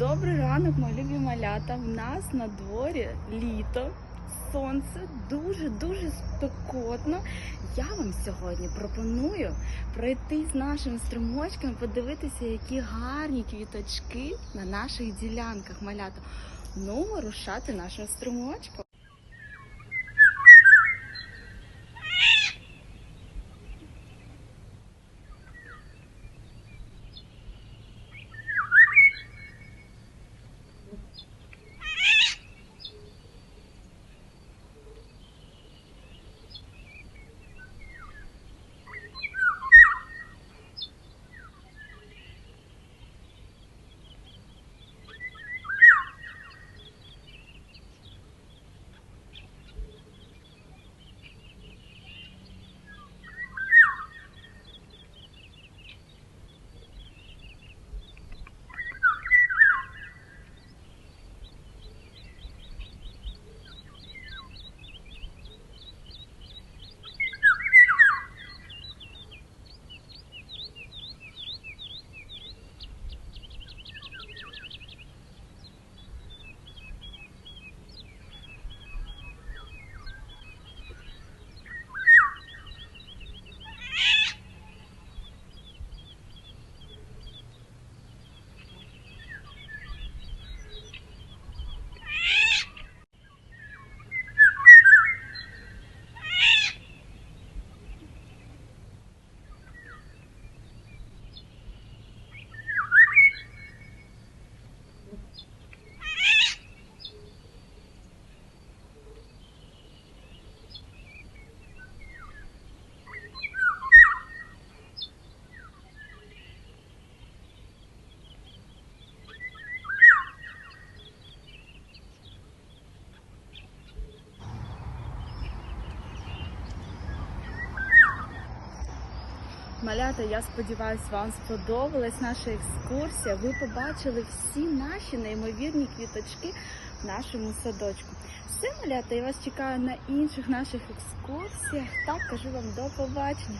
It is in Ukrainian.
Добрий ранок, мої любі малята. В нас на дворі літо, сонце дуже-дуже спекотно. Я вам сьогодні пропоную пройти з нашим струмочком, подивитися, які гарні квіточки на наших ділянках малята. Ну, рушати нашим струмочком. Малята, я сподіваюся, вам сподобалась наша екскурсія. Ви побачили всі наші неймовірні квіточки в нашому садочку. Все, малята, я вас чекаю на інших наших екскурсіях. Так, кажу вам до побачення.